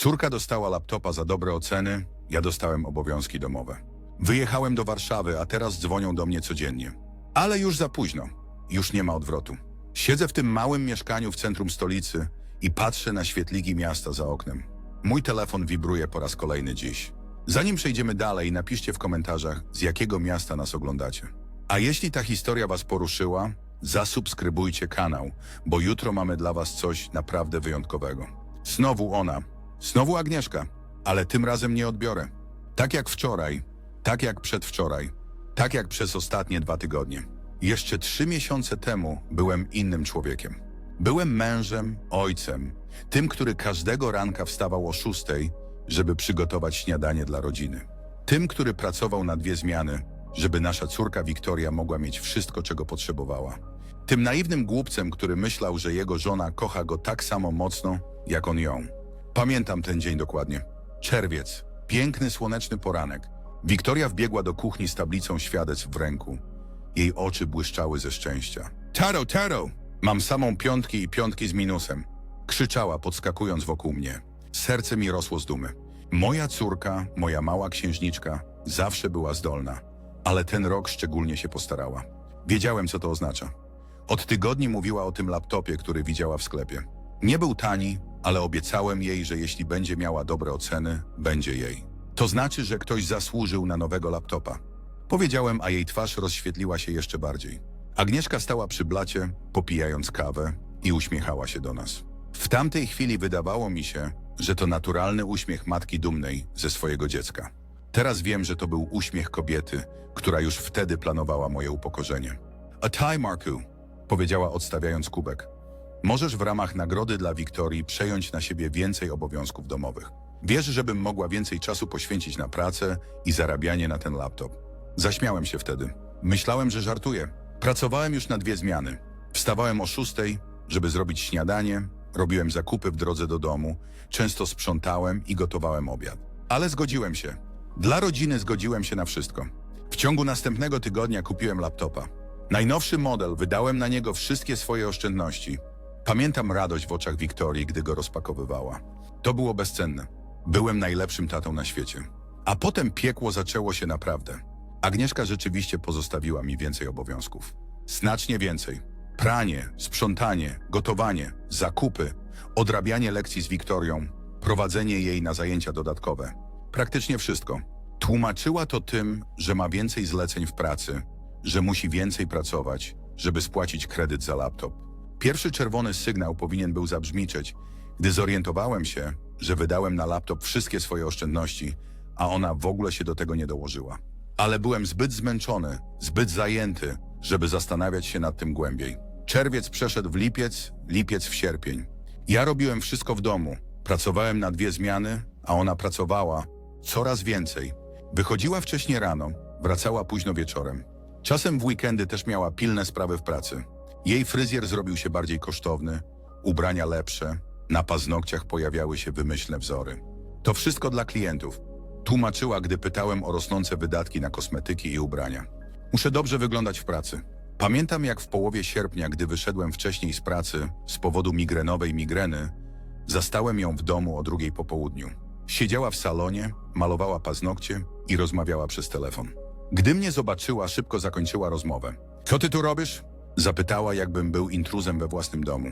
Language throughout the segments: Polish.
Córka dostała laptopa za dobre oceny, ja dostałem obowiązki domowe. Wyjechałem do Warszawy, a teraz dzwonią do mnie codziennie. Ale już za późno. Już nie ma odwrotu. Siedzę w tym małym mieszkaniu w centrum stolicy i patrzę na świetliki miasta za oknem. Mój telefon wibruje po raz kolejny dziś. Zanim przejdziemy dalej, napiszcie w komentarzach, z jakiego miasta nas oglądacie. A jeśli ta historia Was poruszyła, zasubskrybujcie kanał, bo jutro mamy dla Was coś naprawdę wyjątkowego. Znowu ona, znowu Agnieszka, ale tym razem nie odbiorę. Tak jak wczoraj, tak jak przedwczoraj, tak jak przez ostatnie dwa tygodnie. Jeszcze trzy miesiące temu byłem innym człowiekiem. Byłem mężem, ojcem, tym, który każdego ranka wstawał o szóstej, żeby przygotować śniadanie dla rodziny. Tym, który pracował na dwie zmiany, żeby nasza córka Wiktoria mogła mieć wszystko, czego potrzebowała. Tym naiwnym głupcem, który myślał, że jego żona kocha go tak samo mocno, jak on ją. Pamiętam ten dzień dokładnie. Czerwiec, piękny słoneczny poranek. Wiktoria wbiegła do kuchni z tablicą świadectw w ręku. Jej oczy błyszczały ze szczęścia. Taro, taro! Mam samą piątki i piątki z minusem. Krzyczała, podskakując wokół mnie. Serce mi rosło z dumy. Moja córka, moja mała księżniczka, zawsze była zdolna, ale ten rok szczególnie się postarała. Wiedziałem, co to oznacza. Od tygodni mówiła o tym laptopie, który widziała w sklepie. Nie był tani, ale obiecałem jej, że jeśli będzie miała dobre oceny, będzie jej. To znaczy, że ktoś zasłużył na nowego laptopa. Powiedziałem, a jej twarz rozświetliła się jeszcze bardziej. Agnieszka stała przy blacie, popijając kawę i uśmiechała się do nas. W tamtej chwili wydawało mi się, że to naturalny uśmiech matki dumnej ze swojego dziecka. Teraz wiem, że to był uśmiech kobiety, która już wtedy planowała moje upokorzenie. A tie, Marku, powiedziała odstawiając kubek. Możesz w ramach nagrody dla Wiktorii przejąć na siebie więcej obowiązków domowych. Wiesz, żebym mogła więcej czasu poświęcić na pracę i zarabianie na ten laptop. Zaśmiałem się wtedy. Myślałem, że żartuję. Pracowałem już na dwie zmiany. Wstawałem o szóstej, żeby zrobić śniadanie, robiłem zakupy w drodze do domu, często sprzątałem i gotowałem obiad. Ale zgodziłem się. Dla rodziny zgodziłem się na wszystko. W ciągu następnego tygodnia kupiłem laptopa. Najnowszy model, wydałem na niego wszystkie swoje oszczędności. Pamiętam radość w oczach Wiktorii, gdy go rozpakowywała. To było bezcenne. Byłem najlepszym tatą na świecie. A potem piekło zaczęło się naprawdę. Agnieszka rzeczywiście pozostawiła mi więcej obowiązków. Znacznie więcej. Pranie, sprzątanie, gotowanie, zakupy, odrabianie lekcji z Wiktorią, prowadzenie jej na zajęcia dodatkowe. Praktycznie wszystko. Tłumaczyła to tym, że ma więcej zleceń w pracy, że musi więcej pracować, żeby spłacić kredyt za laptop. Pierwszy czerwony sygnał powinien był zabrzmiczeć, gdy zorientowałem się, że wydałem na laptop wszystkie swoje oszczędności, a ona w ogóle się do tego nie dołożyła. Ale byłem zbyt zmęczony, zbyt zajęty, żeby zastanawiać się nad tym głębiej. Czerwiec przeszedł w lipiec, lipiec w sierpień. Ja robiłem wszystko w domu. Pracowałem na dwie zmiany, a ona pracowała coraz więcej. Wychodziła wcześnie rano, wracała późno wieczorem. Czasem w weekendy też miała pilne sprawy w pracy. Jej fryzjer zrobił się bardziej kosztowny, ubrania lepsze, na paznokciach pojawiały się wymyślne wzory. To wszystko dla klientów. Tłumaczyła, gdy pytałem o rosnące wydatki na kosmetyki i ubrania. Muszę dobrze wyglądać w pracy. Pamiętam, jak w połowie sierpnia, gdy wyszedłem wcześniej z pracy z powodu migrenowej migreny, zastałem ją w domu o drugiej po południu. Siedziała w salonie, malowała paznokcie i rozmawiała przez telefon. Gdy mnie zobaczyła, szybko zakończyła rozmowę. Co ty tu robisz? Zapytała, jakbym był intruzem we własnym domu.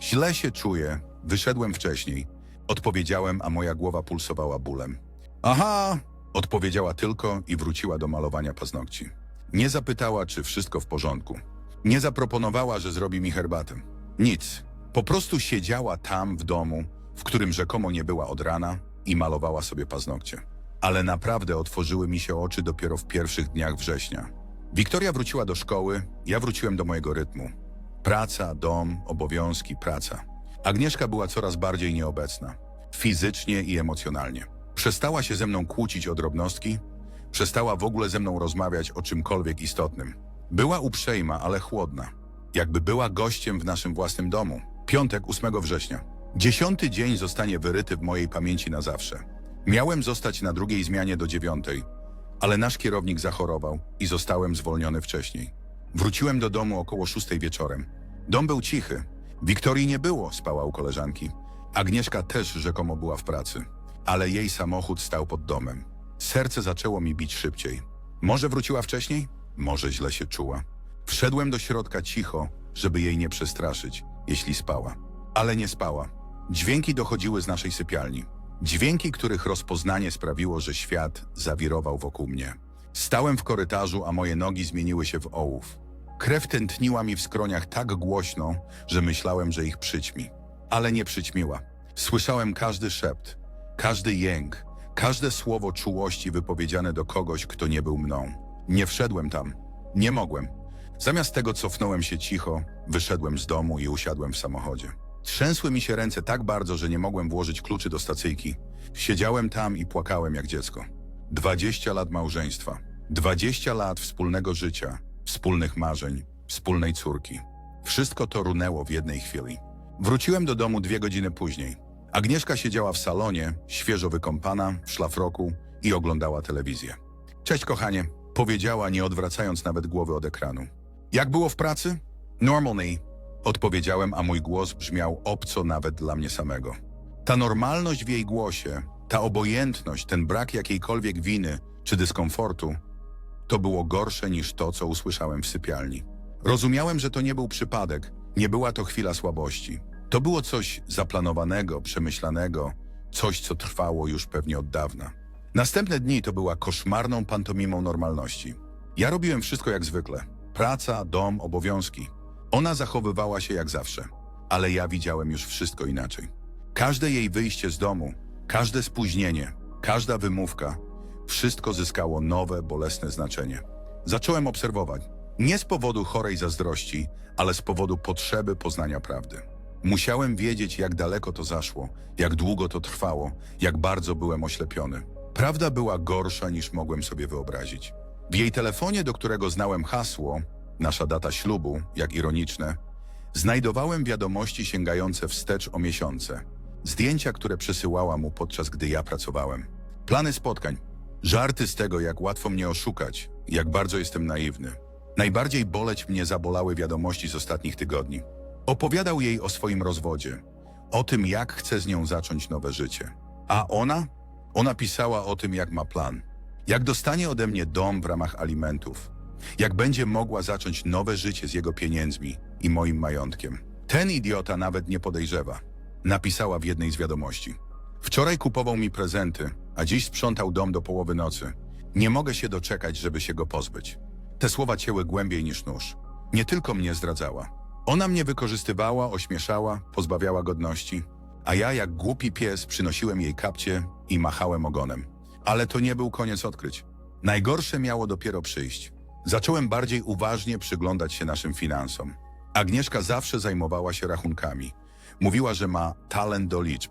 Źle się czuję, wyszedłem wcześniej. Odpowiedziałem, a moja głowa pulsowała bólem. Aha, odpowiedziała tylko i wróciła do malowania paznokci. Nie zapytała, czy wszystko w porządku. Nie zaproponowała, że zrobi mi herbatę. Nic. Po prostu siedziała tam w domu, w którym rzekomo nie była od rana i malowała sobie paznokcie. Ale naprawdę otworzyły mi się oczy dopiero w pierwszych dniach września. Wiktoria wróciła do szkoły, ja wróciłem do mojego rytmu. Praca, dom, obowiązki, praca. Agnieszka była coraz bardziej nieobecna, fizycznie i emocjonalnie. Przestała się ze mną kłócić o drobnostki, przestała w ogóle ze mną rozmawiać o czymkolwiek istotnym. Była uprzejma, ale chłodna. Jakby była gościem w naszym własnym domu. Piątek 8 września. Dziesiąty dzień zostanie wyryty w mojej pamięci na zawsze. Miałem zostać na drugiej zmianie do dziewiątej, ale nasz kierownik zachorował i zostałem zwolniony wcześniej. Wróciłem do domu około szóstej wieczorem. Dom był cichy. Wiktorii nie było, spała u koleżanki. Agnieszka też rzekomo była w pracy, ale jej samochód stał pod domem. Serce zaczęło mi bić szybciej. Może wróciła wcześniej? Może źle się czuła. Wszedłem do środka cicho, żeby jej nie przestraszyć, jeśli spała. Ale nie spała. Dźwięki dochodziły z naszej sypialni. Dźwięki, których rozpoznanie sprawiło, że świat zawirował wokół mnie. Stałem w korytarzu, a moje nogi zmieniły się w ołów. Krew tętniła mi w skroniach tak głośno, że myślałem, że ich przyćmi. Ale nie przyćmiła. Słyszałem każdy szept, każdy jęk, każde słowo czułości wypowiedziane do kogoś, kto nie był mną. Nie wszedłem tam. Nie mogłem. Zamiast tego cofnąłem się cicho, wyszedłem z domu i usiadłem w samochodzie. Trzęsły mi się ręce tak bardzo, że nie mogłem włożyć kluczy do stacyjki. Siedziałem tam i płakałem jak dziecko. 20 lat małżeństwa, 20 lat wspólnego życia, wspólnych marzeń, wspólnej córki. Wszystko to runęło w jednej chwili. Wróciłem do domu dwie godziny później. Agnieszka siedziała w salonie, świeżo wykąpana, w szlafroku i oglądała telewizję. Cześć kochanie, powiedziała, nie odwracając nawet głowy od ekranu. Jak było w pracy? Normalnie, odpowiedziałem, a mój głos brzmiał obco nawet dla mnie samego. Ta normalność w jej głosie, ta obojętność, ten brak jakiejkolwiek winy czy dyskomfortu, to było gorsze niż to, co usłyszałem w sypialni. Rozumiałem, że to nie był przypadek, nie była to chwila słabości. To było coś zaplanowanego, przemyślanego, coś, co trwało już pewnie od dawna. Następne dni to była koszmarną pantomimą normalności. Ja robiłem wszystko jak zwykle. Praca, dom, obowiązki. Ona zachowywała się jak zawsze, ale ja widziałem już wszystko inaczej. Każde jej wyjście z domu, każde spóźnienie, każda wymówka, wszystko zyskało nowe, bolesne znaczenie. Zacząłem obserwować. Nie z powodu chorej zazdrości, ale z powodu potrzeby poznania prawdy. Musiałem wiedzieć, jak daleko to zaszło, jak długo to trwało, jak bardzo byłem oślepiony. Prawda była gorsza niż mogłem sobie wyobrazić. W jej telefonie, do którego znałem hasło, nasza data ślubu, jak ironiczne, znajdowałem wiadomości sięgające wstecz o miesiące. Zdjęcia, które przesyłała mu podczas gdy ja pracowałem. Plany spotkań. Żarty z tego, jak łatwo mnie oszukać, jak bardzo jestem naiwny. Najbardziej boleć mnie zabolały wiadomości z ostatnich tygodni. Opowiadał jej o swoim rozwodzie, o tym, jak chce z nią zacząć nowe życie. A ona? Ona pisała o tym, jak ma plan. Jak dostanie ode mnie dom w ramach alimentów. Jak będzie mogła zacząć nowe życie z jego pieniędzmi i moim majątkiem. Ten idiota nawet nie podejrzewa. Napisała w jednej z wiadomości. Wczoraj kupował mi prezenty, a dziś sprzątał dom do połowy nocy. Nie mogę się doczekać, żeby się go pozbyć. Te słowa cięły głębiej niż nóż. Nie tylko mnie zdradzała. Ona mnie wykorzystywała, ośmieszała, pozbawiała godności, a ja jak głupi pies przynosiłem jej kapcie i machałem ogonem. Ale to nie był koniec odkryć. Najgorsze miało dopiero przyjść. Zacząłem bardziej uważnie przyglądać się naszym finansom. Agnieszka zawsze zajmowała się rachunkami. Mówiła, że ma talent do liczb.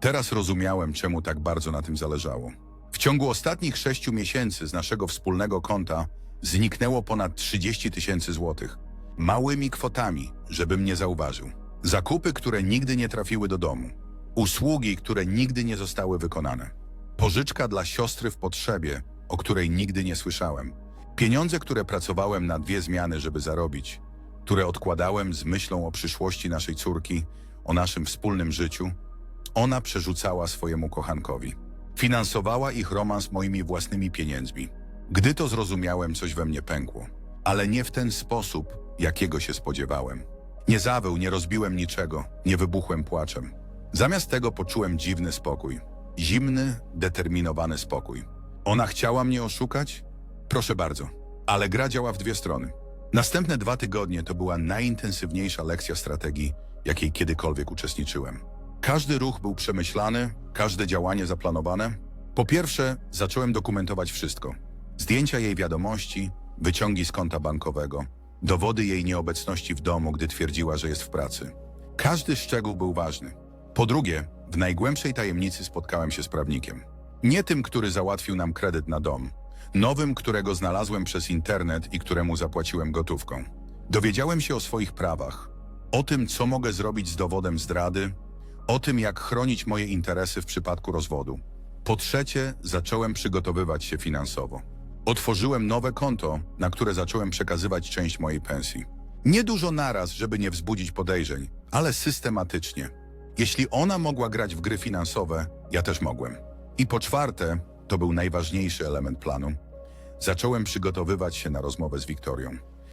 Teraz rozumiałem, czemu tak bardzo na tym zależało. W ciągu ostatnich sześciu miesięcy z naszego wspólnego konta zniknęło ponad 30 tysięcy złotych. Małymi kwotami, żebym nie zauważył. Zakupy, które nigdy nie trafiły do domu. Usługi, które nigdy nie zostały wykonane. Pożyczka dla siostry w potrzebie, o której nigdy nie słyszałem. Pieniądze, które pracowałem na dwie zmiany, żeby zarobić. Które odkładałem z myślą o przyszłości naszej córki, o naszym wspólnym życiu. Ona przerzucała swojemu kochankowi. Finansowała ich romans moimi własnymi pieniędzmi. Gdy to zrozumiałem, coś we mnie pękło. Ale nie w ten sposób, jakiego się spodziewałem. Nie zawył, nie rozbiłem niczego, nie wybuchłem płaczem. Zamiast tego poczułem dziwny spokój. Zimny, determinowany spokój. Ona chciała mnie oszukać? Proszę bardzo. Ale gra działa w dwie strony. Następne dwa tygodnie to była najintensywniejsza lekcja strategii, jakiej kiedykolwiek uczestniczyłem. Każdy ruch był przemyślany, każde działanie zaplanowane. Po pierwsze, zacząłem dokumentować wszystko. Zdjęcia jej wiadomości, wyciągi z konta bankowego, dowody jej nieobecności w domu, gdy twierdziła, że jest w pracy. Każdy szczegół był ważny. Po drugie, w najgłębszej tajemnicy spotkałem się z prawnikiem. Nie tym, który załatwił nam kredyt na dom. Nowym, którego znalazłem przez internet i któremu zapłaciłem gotówką. Dowiedziałem się o swoich prawach. O tym, co mogę zrobić z dowodem zdrady. O tym, jak chronić moje interesy w przypadku rozwodu. Po trzecie, zacząłem przygotowywać się finansowo. Otworzyłem nowe konto, na które zacząłem przekazywać część mojej pensji. Nie dużo naraz, żeby nie wzbudzić podejrzeń, ale systematycznie. Jeśli ona mogła grać w gry finansowe, ja też mogłem. I po czwarte, to był najważniejszy element planu. Zacząłem przygotowywać się na rozmowę z Wiktorią.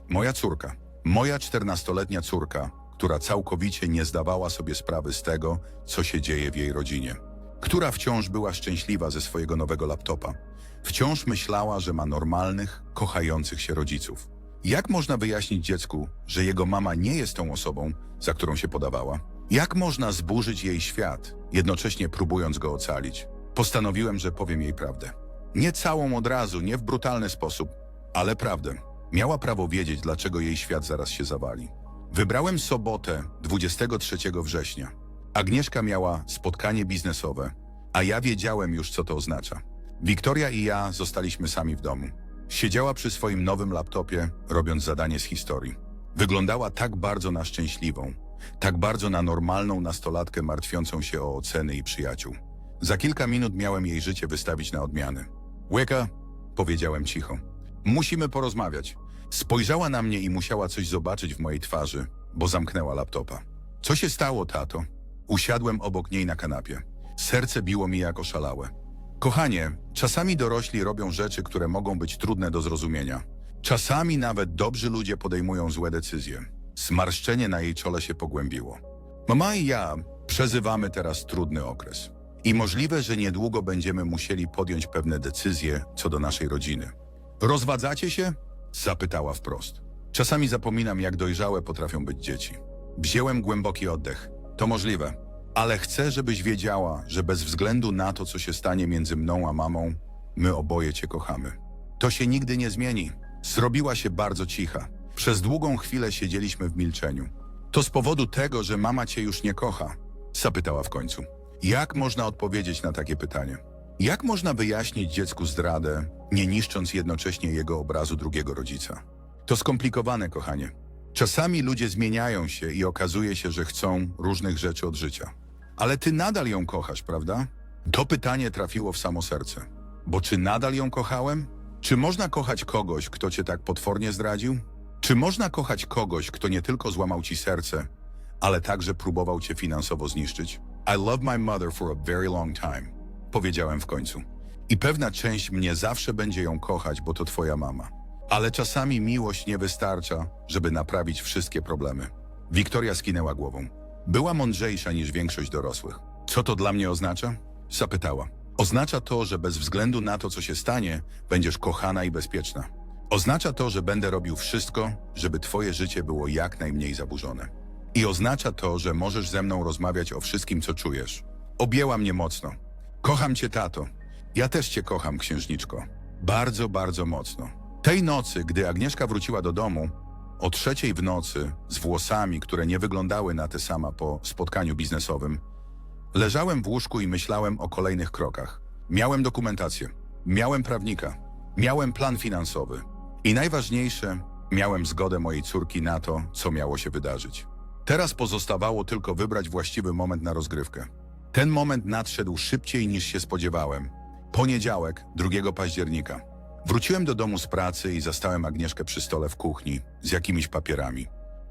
Moja córka, moja czternastoletnia córka, która całkowicie nie zdawała sobie sprawy z tego, co się dzieje w jej rodzinie. Która wciąż była szczęśliwa ze swojego nowego laptopa. Wciąż myślała, że ma normalnych, kochających się rodziców. Jak można wyjaśnić dziecku, że jego mama nie jest tą osobą, za którą się podawała? Jak można zburzyć jej świat, jednocześnie próbując go ocalić? Postanowiłem, że powiem jej prawdę. Nie całą od razu, nie w brutalny sposób, ale prawdę. Miała prawo wiedzieć, dlaczego jej świat zaraz się zawali. Wybrałem sobotę 23 września. Agnieszka miała spotkanie biznesowe, a ja wiedziałem już, co to oznacza. Wiktoria i ja zostaliśmy sami w domu. Siedziała przy swoim nowym laptopie, robiąc zadanie z historii. Wyglądała tak bardzo na szczęśliwą, tak bardzo na normalną nastolatkę martwiącą się o oceny i przyjaciół. Za kilka minut miałem jej życie wystawić na odmiany. Łyka, powiedziałem cicho. Musimy porozmawiać. Spojrzała na mnie i musiała coś zobaczyć w mojej twarzy, bo zamknęła laptopa. Co się stało, tato? Usiadłem obok niej na kanapie. Serce biło mi jak oszalałe. Kochanie, czasami dorośli robią rzeczy, które mogą być trudne do zrozumienia. Czasami nawet dobrzy ludzie podejmują złe decyzje. Zmarszczenie na jej czole się pogłębiło. Mama i ja przeżywamy teraz trudny okres. I możliwe, że niedługo będziemy musieli podjąć pewne decyzje co do naszej rodziny. Rozwadzacie się? Zapytała wprost. Czasami zapominam, jak dojrzałe potrafią być dzieci. Wziąłem głęboki oddech. To możliwe. Ale chcę, żebyś wiedziała, że bez względu na to, co się stanie między mną a mamą, my oboje cię kochamy. To się nigdy nie zmieni. Zrobiła się bardzo cicha. Przez długą chwilę siedzieliśmy w milczeniu. To z powodu tego, że mama cię już nie kocha? Zapytała w końcu. Jak można odpowiedzieć na takie pytanie? Jak można wyjaśnić dziecku zdradę, nie niszcząc jednocześnie jego obrazu drugiego rodzica? To skomplikowane, kochanie. Czasami ludzie zmieniają się i okazuje się, że chcą różnych rzeczy od życia. Ale ty nadal ją kochasz, prawda? To pytanie trafiło w samo serce. Bo czy nadal ją kochałem? Czy można kochać kogoś, kto cię tak potwornie zdradził? Czy można kochać kogoś, kto nie tylko złamał ci serce, ale także próbował cię finansowo zniszczyć? I love my mother for a very long time, powiedziałem w końcu. I pewna część mnie zawsze będzie ją kochać, bo to twoja mama. Ale czasami miłość nie wystarcza, żeby naprawić wszystkie problemy. Wiktoria skinęła głową. Była mądrzejsza niż większość dorosłych. Co to dla mnie oznacza? Zapytała. Oznacza to, że bez względu na to, co się stanie, będziesz kochana i bezpieczna. Oznacza to, że będę robił wszystko, żeby twoje życie było jak najmniej zaburzone. I oznacza to, że możesz ze mną rozmawiać o wszystkim, co czujesz. Objęła mnie mocno. Kocham cię, tato. Ja też cię kocham, księżniczko. Bardzo, bardzo mocno. Tej nocy, gdy Agnieszka wróciła do domu, o trzeciej w nocy, z włosami, które nie wyglądały na te sama po spotkaniu biznesowym, leżałem w łóżku i myślałem o kolejnych krokach. Miałem dokumentację, miałem prawnika, miałem plan finansowy i najważniejsze, miałem zgodę mojej córki na to, co miało się wydarzyć. Teraz pozostawało tylko wybrać właściwy moment na rozgrywkę. Ten moment nadszedł szybciej niż się spodziewałem. Poniedziałek, 2 października. Wróciłem do domu z pracy i zastałem Agnieszkę przy stole w kuchni z jakimiś papierami.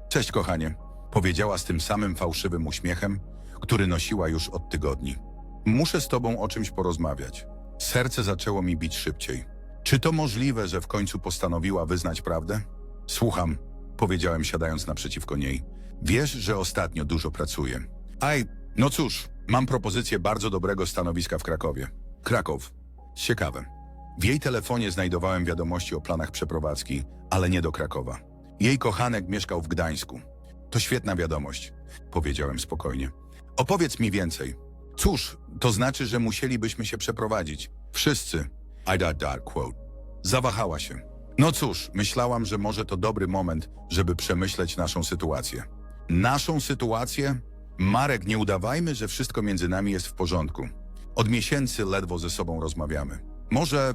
Cześć, kochanie, powiedziała z tym samym fałszywym uśmiechem, który nosiła już od tygodni. Muszę z tobą o czymś porozmawiać. Serce zaczęło mi bić szybciej. Czy to możliwe, że w końcu postanowiła wyznać prawdę? Słucham, powiedziałem siadając naprzeciwko niej. Wiesz, że ostatnio dużo pracuję. Aj, no cóż, mam propozycję bardzo dobrego stanowiska w Krakowie. Kraków. Ciekawe. W jej telefonie znajdowałem wiadomości o planach przeprowadzki, ale nie do Krakowa. Jej kochanek mieszkał w Gdańsku. To świetna wiadomość, powiedziałem spokojnie. Opowiedz mi więcej. Cóż, to znaczy, że musielibyśmy się przeprowadzić. Wszyscy. I dot dot quote. Zawahała się. No cóż, myślałam, że może to dobry moment, żeby przemyśleć naszą sytuację. Naszą sytuację? Marek, nie udawajmy, że wszystko między nami jest w porządku. Od miesięcy ledwo ze sobą rozmawiamy. Może,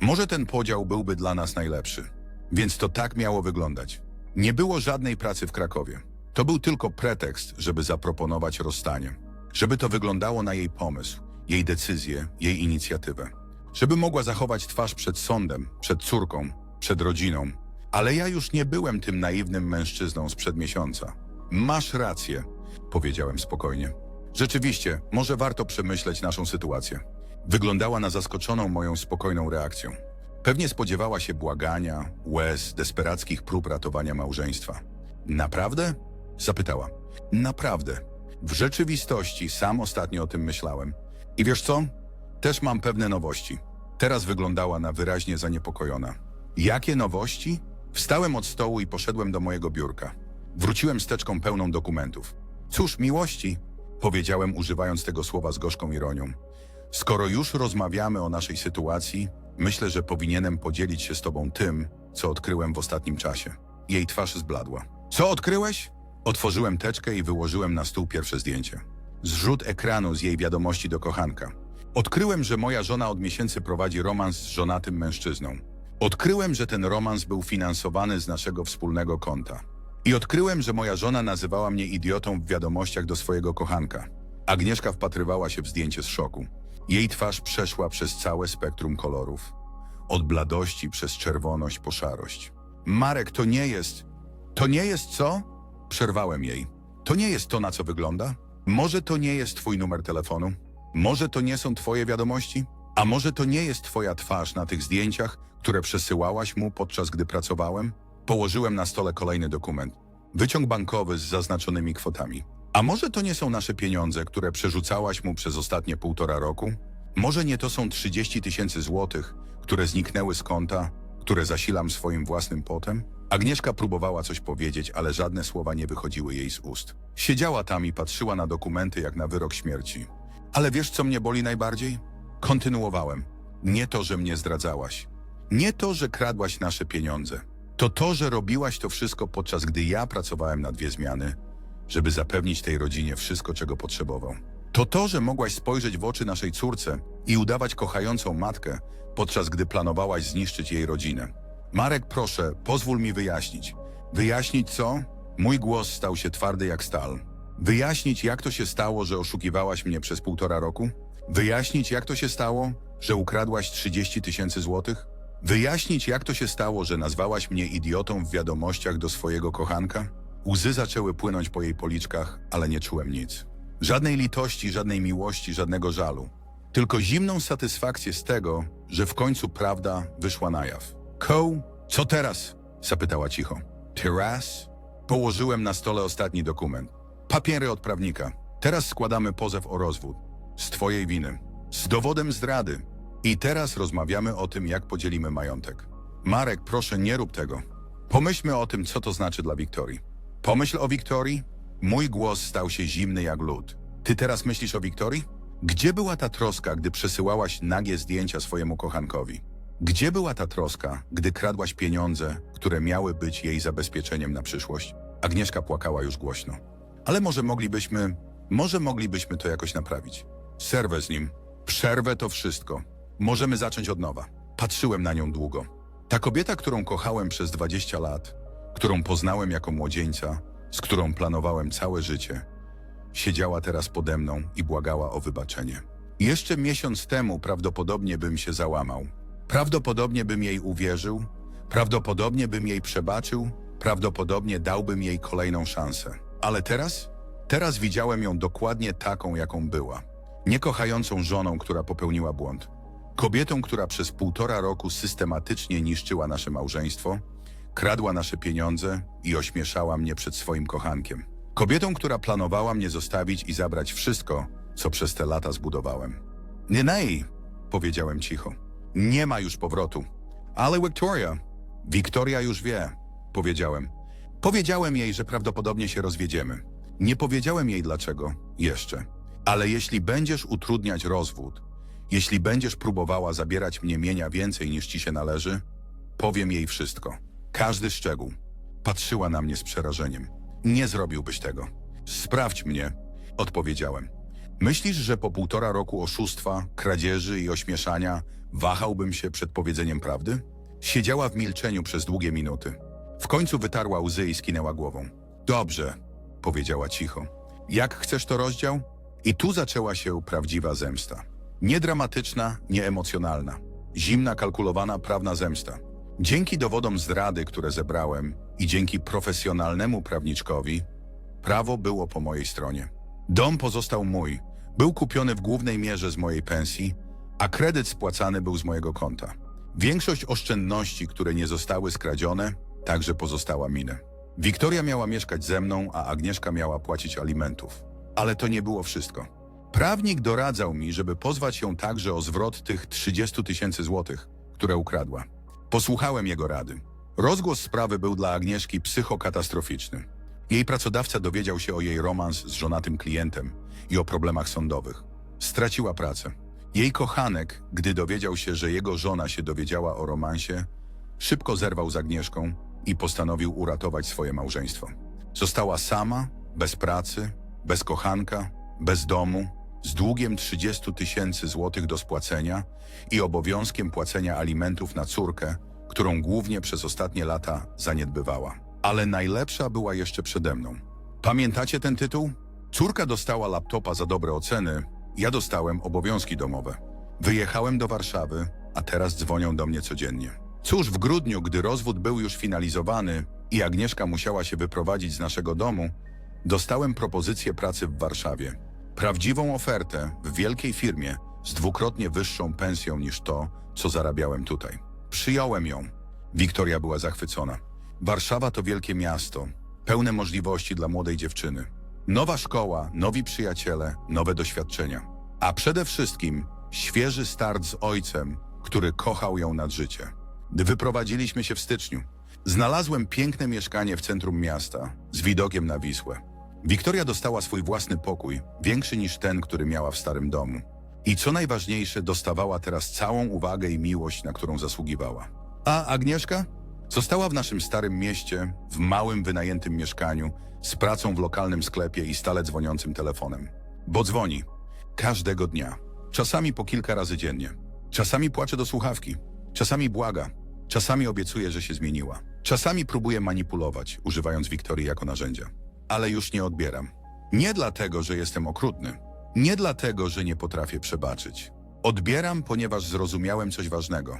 może ten podział byłby dla nas najlepszy. Więc to tak miało wyglądać. Nie było żadnej pracy w Krakowie. To był tylko pretekst, żeby zaproponować rozstanie. Żeby to wyglądało na jej pomysł, jej decyzję, jej inicjatywę. Żeby mogła zachować twarz przed sądem, przed córką, przed rodziną. Ale ja już nie byłem tym naiwnym mężczyzną sprzed miesiąca. Masz rację, powiedziałem spokojnie. Rzeczywiście, może warto przemyśleć naszą sytuację. Wyglądała na zaskoczoną moją spokojną reakcją. Pewnie spodziewała się błagania, łez, desperackich prób ratowania małżeństwa. Naprawdę? Zapytała. Naprawdę. W rzeczywistości sam ostatnio o tym myślałem. I wiesz co? Też mam pewne nowości. Teraz wyglądała na wyraźnie zaniepokojona. Jakie nowości? Wstałem od stołu i poszedłem do mojego biurka. Wróciłem z teczką pełną dokumentów. Cóż, miłości, powiedziałem używając tego słowa z gorzką ironią. Skoro już rozmawiamy o naszej sytuacji, myślę, że powinienem podzielić się z tobą tym, co odkryłem w ostatnim czasie. Jej twarz zbladła. Co odkryłeś? Otworzyłem teczkę i wyłożyłem na stół pierwsze zdjęcie. Zrzut ekranu z jej wiadomości do kochanka. Odkryłem, że moja żona od miesięcy prowadzi romans z żonatym mężczyzną. Odkryłem, że ten romans był finansowany z naszego wspólnego konta. I odkryłem, że moja żona nazywała mnie idiotą w wiadomościach do swojego kochanka. Agnieszka wpatrywała się w zdjęcie z szoku. Jej twarz przeszła przez całe spektrum kolorów. Od bladości przez czerwoność po szarość. Marek, to nie jest... To nie jest co? Przerwałem jej. To nie jest to, na co wygląda? Może to nie jest twój numer telefonu? Może to nie są twoje wiadomości? A może to nie jest twoja twarz na tych zdjęciach, które przesyłałaś mu podczas gdy pracowałem? Położyłem na stole kolejny dokument. Wyciąg bankowy z zaznaczonymi kwotami. A może to nie są nasze pieniądze, które przerzucałaś mu przez ostatnie półtora roku? Może nie to są 30 tysięcy złotych, które zniknęły z konta, które zasilam swoim własnym potem? Agnieszka próbowała coś powiedzieć, ale żadne słowa nie wychodziły jej z ust. Siedziała tam i patrzyła na dokumenty jak na wyrok śmierci. Ale wiesz, co mnie boli najbardziej? Kontynuowałem. Nie to, że mnie zdradzałaś. Nie to, że kradłaś nasze pieniądze. To to, że robiłaś to wszystko podczas gdy ja pracowałem na dwie zmiany, żeby zapewnić tej rodzinie wszystko, czego potrzebował. To to, że mogłaś spojrzeć w oczy naszej córce i udawać kochającą matkę, podczas gdy planowałaś zniszczyć jej rodzinę. Marek, proszę, pozwól mi wyjaśnić. Wyjaśnić co? Mój głos stał się twardy jak stal. Wyjaśnić, jak to się stało, że oszukiwałaś mnie przez półtora roku? Wyjaśnić, jak to się stało, że ukradłaś 30 tysięcy złotych? Wyjaśnić, jak to się stało, że nazwałaś mnie idiotą w wiadomościach do swojego kochanka? Łzy zaczęły płynąć po jej policzkach, ale nie czułem nic. Żadnej litości, żadnej miłości, żadnego żalu. Tylko zimną satysfakcję z tego, że w końcu prawda wyszła na jaw. Koł, co teraz? zapytała cicho. Teraz? Położyłem na stole ostatni dokument. Papiery od prawnika. Teraz składamy pozew o rozwód. Z twojej winy. Z dowodem zdrady. I teraz rozmawiamy o tym, jak podzielimy majątek. Marek, proszę, nie rób tego. Pomyślmy o tym, co to znaczy dla Wiktorii. Pomyśl o Wiktorii. Mój głos stał się zimny jak lód. Ty teraz myślisz o Wiktorii? Gdzie była ta troska, gdy przesyłałaś nagie zdjęcia swojemu kochankowi? Gdzie była ta troska, gdy kradłaś pieniądze, które miały być jej zabezpieczeniem na przyszłość? Agnieszka płakała już głośno. Ale może moglibyśmy, może moglibyśmy to jakoś naprawić. Serwę z nim. Przerwę to wszystko. Możemy zacząć od nowa. Patrzyłem na nią długo. Ta kobieta, którą kochałem przez 20 lat, którą poznałem jako młodzieńca, z którą planowałem całe życie, siedziała teraz pode mną i błagała o wybaczenie. Jeszcze miesiąc temu prawdopodobnie bym się załamał. Prawdopodobnie bym jej uwierzył, prawdopodobnie bym jej przebaczył, prawdopodobnie dałbym jej kolejną szansę. Ale teraz? Teraz widziałem ją dokładnie taką, jaką była. Niekochającą żoną, która popełniła błąd. Kobietą, która przez półtora roku systematycznie niszczyła nasze małżeństwo, kradła nasze pieniądze i ośmieszała mnie przed swoim kochankiem. Kobietą, która planowała mnie zostawić i zabrać wszystko, co przez te lata zbudowałem. Nie, nej, powiedziałem cicho. Nie ma już powrotu. Ale Victoria, Wiktoria już wie, powiedziałem. Powiedziałem jej, że prawdopodobnie się rozwiedziemy. Nie powiedziałem jej dlaczego, jeszcze. Ale jeśli będziesz utrudniać rozwód, jeśli będziesz próbowała zabierać mnie mienia więcej niż ci się należy, powiem jej wszystko. Każdy szczegół. Patrzyła na mnie z przerażeniem. Nie zrobiłbyś tego. Sprawdź mnie, odpowiedziałem. Myślisz, że po półtora roku oszustwa, kradzieży i ośmieszania wahałbym się przed powiedzeniem prawdy? Siedziała w milczeniu przez długie minuty. W końcu wytarła łzy i skinęła głową. Dobrze, powiedziała cicho. Jak chcesz to rozdział? I tu zaczęła się prawdziwa zemsta. Nie dramatyczna, nie emocjonalna. Zimna, kalkulowana, prawna zemsta. Dzięki dowodom zdrady, które zebrałem i dzięki profesjonalnemu prawniczkowi, prawo było po mojej stronie. Dom pozostał mój. Był kupiony w głównej mierze z mojej pensji, a kredyt spłacany był z mojego konta. Większość oszczędności, które nie zostały skradzione, także pozostała minę. Wiktoria miała mieszkać ze mną, a Agnieszka miała płacić alimentów. Ale to nie było wszystko. Prawnik doradzał mi, żeby pozwać ją także o zwrot tych 30 tysięcy złotych, które ukradła. Posłuchałem jego rady. Rozgłos sprawy był dla Agnieszki psychokatastroficzny. Jej pracodawca dowiedział się o jej romans z żonatym klientem i o problemach sądowych. Straciła pracę. Jej kochanek, gdy dowiedział się, że jego żona się dowiedziała o romansie, szybko zerwał z Agnieszką i postanowił uratować swoje małżeństwo. Została sama, bez pracy, bez kochanka, bez domu, z długiem 30 tysięcy złotych do spłacenia i obowiązkiem płacenia alimentów na córkę, którą głównie przez ostatnie lata zaniedbywała. Ale najlepsza była jeszcze przede mną. Pamiętacie ten tytuł? Córka dostała laptopa za dobre oceny, ja dostałem obowiązki domowe. Wyjechałem do Warszawy, a teraz dzwonią do mnie codziennie. Cóż, w grudniu, gdy rozwód był już finalizowany i Agnieszka musiała się wyprowadzić z naszego domu, dostałem propozycję pracy w Warszawie. Prawdziwą ofertę w wielkiej firmie z dwukrotnie wyższą pensją niż to, co zarabiałem tutaj. Przyjąłem ją. Wiktoria była zachwycona. Warszawa to wielkie miasto, pełne możliwości dla młodej dziewczyny. Nowa szkoła, nowi przyjaciele, nowe doświadczenia. A przede wszystkim świeży start z ojcem, który kochał ją nad życie. Gdy wyprowadziliśmy się w styczniu, znalazłem piękne mieszkanie w centrum miasta z widokiem na Wisłę. Wiktoria dostała swój własny pokój, większy niż ten, który miała w starym domu. I co najważniejsze, dostawała teraz całą uwagę i miłość, na którą zasługiwała. A Agnieszka? Została w naszym starym mieście, w małym, wynajętym mieszkaniu, z pracą w lokalnym sklepie i stale dzwoniącym telefonem. Bo dzwoni. Każdego dnia. Czasami po kilka razy dziennie. Czasami płacze do słuchawki. Czasami błaga. Czasami obiecuje, że się zmieniła. Czasami próbuje manipulować, używając Wiktorii jako narzędzia. Ale już nie odbieram. Nie dlatego, że jestem okrutny. Nie dlatego, że nie potrafię przebaczyć. Odbieram, ponieważ zrozumiałem coś ważnego.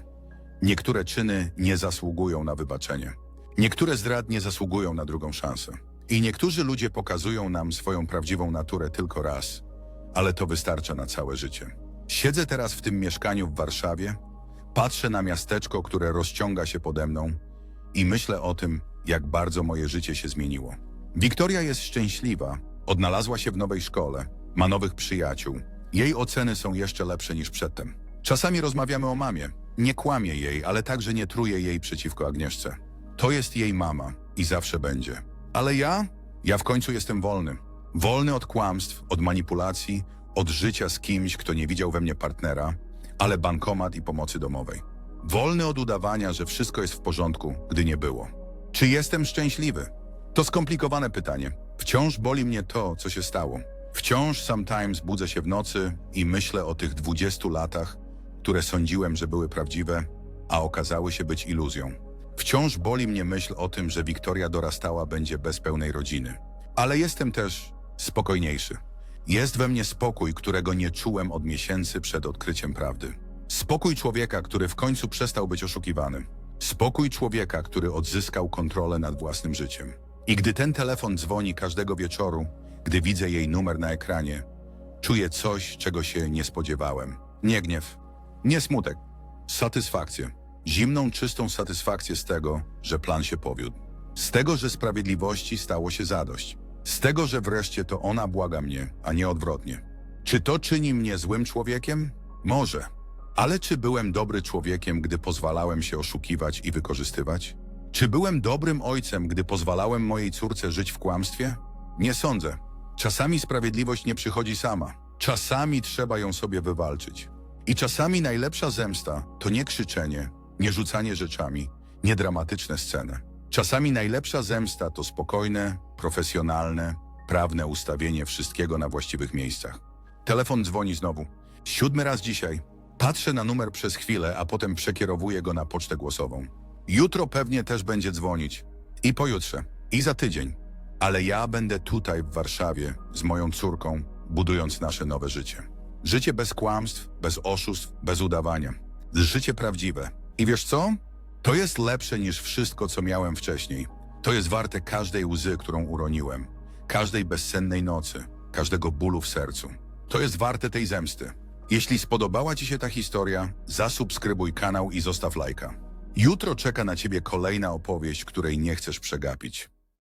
Niektóre czyny nie zasługują na wybaczenie. Niektóre zdrad nie zasługują na drugą szansę. I niektórzy ludzie pokazują nam swoją prawdziwą naturę tylko raz, ale to wystarcza na całe życie. Siedzę teraz w tym mieszkaniu w Warszawie, patrzę na miasteczko, które rozciąga się pode mną i myślę o tym, jak bardzo moje życie się zmieniło. Wiktoria jest szczęśliwa, odnalazła się w nowej szkole, ma nowych przyjaciół. Jej oceny są jeszcze lepsze niż przedtem. Czasami rozmawiamy o mamie. Nie kłamię jej, ale także nie truję jej przeciwko Agnieszce. To jest jej mama i zawsze będzie. Ale ja? Ja w końcu jestem wolny. Wolny od kłamstw, od manipulacji, od życia z kimś, kto nie widział we mnie partnera, ale bankomat i pomocy domowej. Wolny od udawania, że wszystko jest w porządku, gdy nie było. Czy jestem szczęśliwy? To skomplikowane pytanie. Wciąż boli mnie to, co się stało. Wciąż sometimes budzę się w nocy i myślę o tych 20 latach, które sądziłem, że były prawdziwe, a okazały się być iluzją. Wciąż boli mnie myśl o tym, że Wiktoria dorastała będzie bez pełnej rodziny. Ale jestem też spokojniejszy. Jest we mnie spokój, którego nie czułem od miesięcy przed odkryciem prawdy. Spokój człowieka, który w końcu przestał być oszukiwany. Spokój człowieka, który odzyskał kontrolę nad własnym życiem. I gdy ten telefon dzwoni każdego wieczoru, gdy widzę jej numer na ekranie, czuję coś, czego się nie spodziewałem. Nie gniew, nie smutek, satysfakcję. Zimną, czystą satysfakcję z tego, że plan się powiódł. Z tego, że sprawiedliwości stało się zadość. Z tego, że wreszcie to ona błaga mnie, a nie odwrotnie. Czy to czyni mnie złym człowiekiem? Może. Ale czy byłem dobry człowiekiem, gdy pozwalałem się oszukiwać i wykorzystywać? Czy byłem dobrym ojcem, gdy pozwalałem mojej córce żyć w kłamstwie? Nie sądzę. Czasami sprawiedliwość nie przychodzi sama. Czasami trzeba ją sobie wywalczyć. I czasami najlepsza zemsta to nie krzyczenie, nie rzucanie rzeczami, nie dramatyczne sceny. Czasami najlepsza zemsta to spokojne, profesjonalne, prawne ustawienie wszystkiego na właściwych miejscach. Telefon dzwoni znowu. Siódmy raz dzisiaj. Patrzę na numer przez chwilę, a potem przekierowuję go na pocztę głosową. Jutro pewnie też będzie dzwonić. I pojutrze. I za tydzień. Ale ja będę tutaj w Warszawie z moją córką, budując nasze nowe życie. Życie bez kłamstw, bez oszustw, bez udawania. Życie prawdziwe. I wiesz co? To jest lepsze niż wszystko, co miałem wcześniej. To jest warte każdej łzy, którą uroniłem, każdej bezsennej nocy, każdego bólu w sercu. To jest warte tej zemsty. Jeśli spodobała Ci się ta historia, zasubskrybuj kanał i zostaw lajka. Jutro czeka na Ciebie kolejna opowieść, której nie chcesz przegapić.